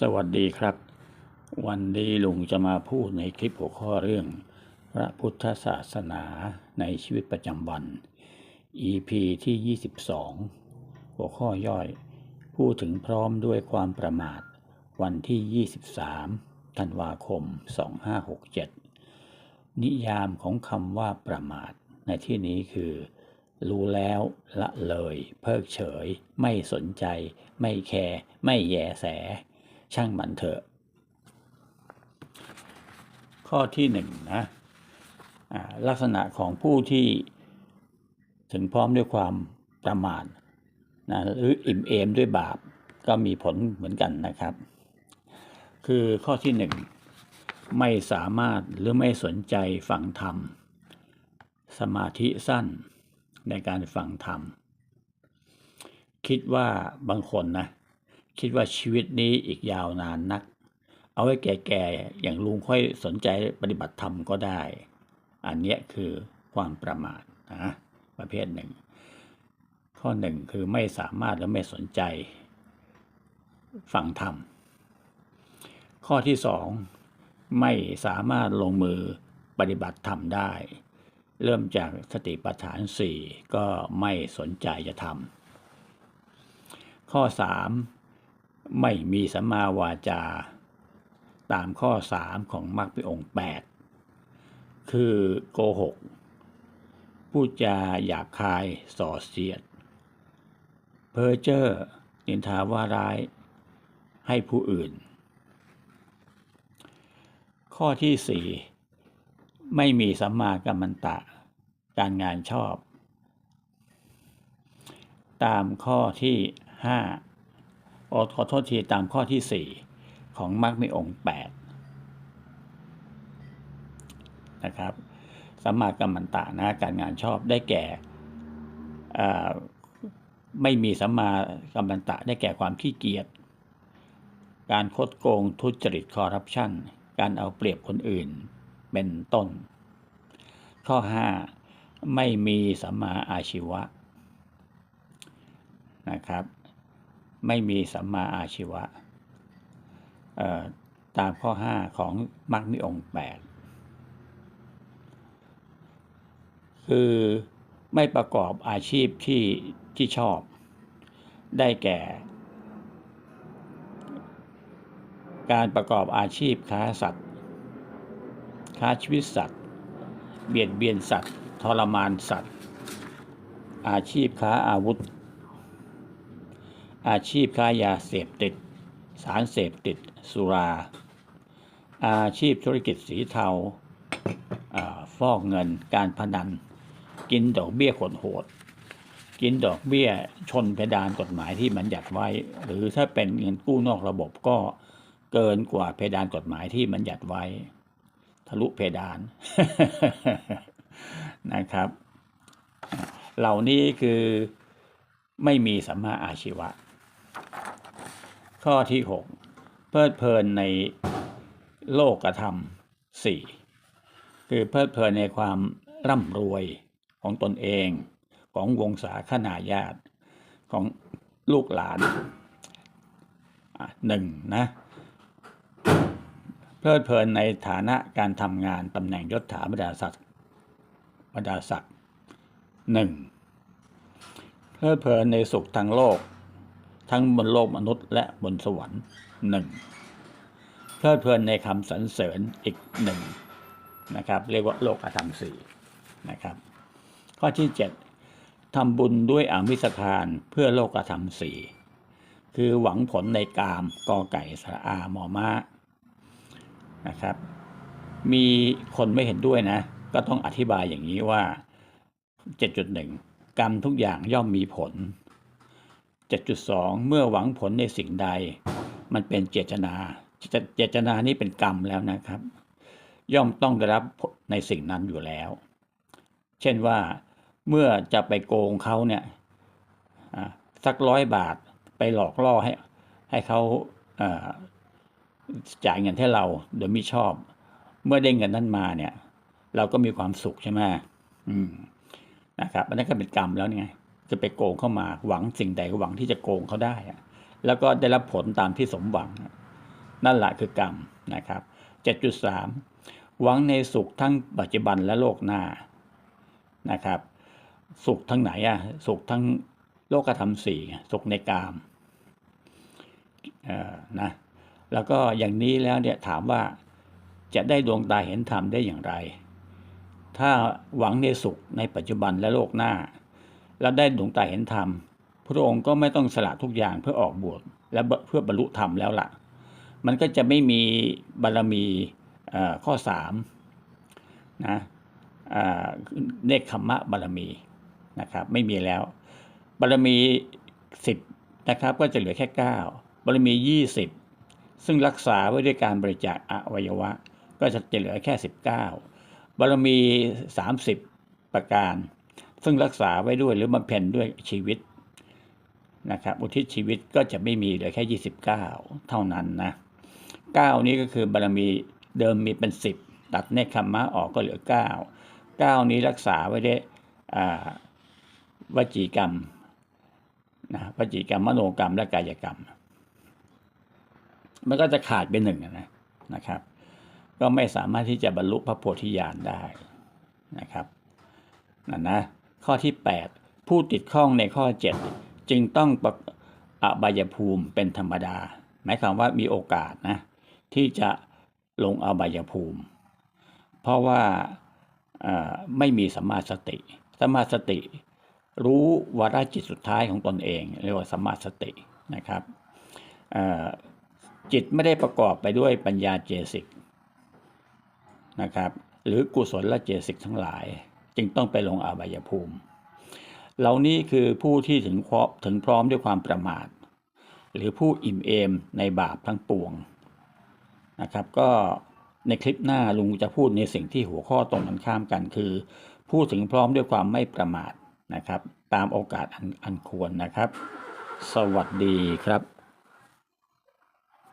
สวัสดีครับ วันนี้ลุงจะมาพูดในคลิปหัวข้อเรื่อง พระพุทธศาสนาในชีวิตประจำวัน EP ที่ 22 หัวข้อย่อย พูดถึงพร้อมด้วยความประมาท วันที่ 23 ธันวาคม 2567 นิยามของคำว่าประมาท ในที่นี้คือ รู้แล้วละเลย เพิกเฉย ไม่สนใจ ไม่แคร์ไม่แยแส ช่างมันเถอะ ข้อที่หนึ่งนะลักษณะของผู้ที่ถึงพร้อมด้วยความประมาทนะหรืออิ่มเอมด้วยบาปก็มีผลเหมือนกันนะครับ คือข้อที่หนึ่งไม่สามารถหรือไม่สนใจฟังธรรม สมาธิสั้นในการฟังธรรม คิดว่าบางคนนะ คิดว่าชีวิตนี้อีกยาวนานนัก เอาไว้แก่ๆ อย่างลุงค่อยสนใจปฏิบัติธรรมก็ได้ อันนี้คือความประมาทนะประเภทหนึ่ง ข้อหนึ่งคือไม่สามารถและไม่สนใจฟังธรรม ข้อที่สองไม่สามารถลงมือปฏิบัติธรรมได้ เริ่มจากสติปัฏฐานสี่ก็ไม่สนใจจะทำข้อสาม ไม่มีสัมมาวาจา ตามข้อสามของมรรคพิองค์แปดคือโกหกพูดจาหยาบคายส่อเสียด เพ้อเจ้อนินทาว่าร้ายให้ผู้อื่น ข้อที่สี่ไม่มีสัมมากัมมันตะ การงานชอบ ตามข้อที่ห้า อขอโทษทีตามข้อที่สี่ของมรรคมีองค์แปดนะครับสัมมากัมมันตะนะการงานชอบได้แก่ไม่มีสัมมากัมมันตะได้แก่ความขี้เกียจการคดโกงทุจริตคอร์รัปชันการเอาเปรียบคนอื่นเป็นต้น ข้อ 5 ไม่มีสัมมาอาชีวะนะครับ ไม่มีสัมมาอาชีวะตามข้อ 5 ของมรรคมิองค์ 8 คือไม่ประกอบอาชีพที่ที่ชอบ ได้แก่ การประกอบอาชีพค้าสัตว์ ค้าชีวิตสัตว์ เบียดเบียนสัตว์ ทรมานสัตว์ อาชีพค้าอาวุธ อาชีพค้ายาเสพติด สารเสพติด สุรา อาชีพธุรกิจสีเทาฟอกเงินการพนัน กินดอกเบี้ยขนโหด กินดอกเบี้ยชนเพดานกฎหมายที่มันหยัดไว้ หรือถ้าเป็นเงินกู้นอกระบบก็เกินกว่าเพดานกฎหมายที่มันหยัดไว้ ทะลุเพดานนะครับ เหล่านี้คือไม่มีสัมมาอาชีวะ ข้อที่ 6 เพลิดเพลินในโลกธรรมสี่คือเพลิดเพลินในความร่ำรวยของตนเองของวงศาคณาญาติของลูกหลานหนึ่งนะเพลิดเพลินในฐานะการทำงานตำแหน่งยศถาบรรดาศักดิ์บรรดาศักดิ์หนึ่งเพลิดเพลินในสุขทางโลก ทั้งบนโลกมนุษย์และบนสวรรค์หนึ่งเพลิดเพลินในคำสรรเสริญอีกหนึ่งนะครับ เรียกว่าโลกธรรมสี่นะครับ ข้อที่เจ็ดทำบุญด้วยอามิสทานเพื่อโลกธรรมสี่คือหวังผลในกามกอไก่สระอามอมานะครับ มีคนไม่เห็นด้วยนะ ก็ต้องอธิบายอย่างนี้ว่า 7.1 กรรมทุกอย่างย่อมมีผล 7.2 เมื่อหวังผลในสิ่งใด มันเป็นเจตนา เจตนานี้เป็นกรรมแล้วนะครับ ย่อมต้องได้รับในสิ่งนั้นอยู่แล้ว เช่นว่าเมื่อจะไปโกงเขาเนี่ยสักร้อยบาทไปหลอกล่อให้ให้เขาจ่ายเงินให้เราโดยไม่ชอบ เมื่อได้เงินนั้นมาเนี่ย เราก็มีความสุขใช่ไหมมนะครับอันนั้นก็เป็นกรรมแล้วไง จะไปโกงเข้ามาหวังสิ่งใดก็หวังที่จะโกงเขาได้แล้วก็ได้รับผลตามที่สมหวัง นั่นแหละคือกรรมนะครับ 7.3 หวังในสุขทั้งปัจจุบันและโลกหน้านะครับ สุขทั้งไหนอะสุขทั้งโลกธรรมสี่สุขในกามนะแล้วก็อย่างนี้แล้วเนี่ยถามว่าจะได้ดวงตาเห็นธรรมได้อย่างไร ถ้าหวังในสุขในปัจจุบันและโลกหน้า แล้วได้ดวงตาเห็นธรรม พระองค์ก็ไม่ต้องสละทุกอย่างเพื่อออกบวชและเพื่อบรรลุธรรมแล้วล่ะ มันก็จะไม่มีบารมีข้อสามนะเนคขมะบารมีนะครับไม่มีแล้ว บารมีสิบนะครับก็จะเหลือแค่เก้าบารมียี่สิบซึ่งรักษาไว้ด้วยการบริจาคอวัยวะ ก็จะเหลือแค่สิบเก้าบารมีสามสิบประการ ซึ่งรักษาไว้ด้วยหรือบำเพ็ญด้วยชีวิตนะครับอุทิศชีวิตก็จะไม่มีเหลือแค่ยี่สิบเก้าเท่านั้นนะเก้านี้ก็คือบารมีเดิมมีเป็นสิบตัดเนคขมะออกก็เหลือเก้าเก้านี้รักษาไว้ได้วจีกรรมนะวจีกรรมมโนกรรมและกายกรรม มันก็จะขาดไปหนึ่งนะนะครับ ก็ไม่สามารถที่จะบรรลุพระโพธิญาณได้นะครับนั่นนะ ข้อที่ 8 ผู้ติดข้องในข้อ 7 จึงต้องประอบายภูมิเป็นธรรมดา หมายความว่ามีโอกาสนะที่จะลงอบายภูมิ เพราะว่าไม่มีสัมมาสติสัมมาสติ รู้วาระจิตสุดท้ายของตนเองเรียกว่าสัมมาสตินะครับจิตไม่ได้ประกอบไปด้วยปัญญาเจสิกนะครับ หรือกุศลและเจสิกทั้งหลาย จึงต้องไปลงอาบายภูมิ เหล่านี้คือผู้ที่ถึงพร้อมถึงพร้อมด้วยความประมาท หรือผู้อิ่มเอมในบาปทั้งปวงนะครับ ก็ในคลิปหน้าลุงจะพูดในสิ่งที่หัวข้อตรงกันข้ามกันคือพูดถึงพร้อมด้วยความไม่ประมาทนะครับ ตามโอกาสอันอันควรนะครับ สวัสดีครับ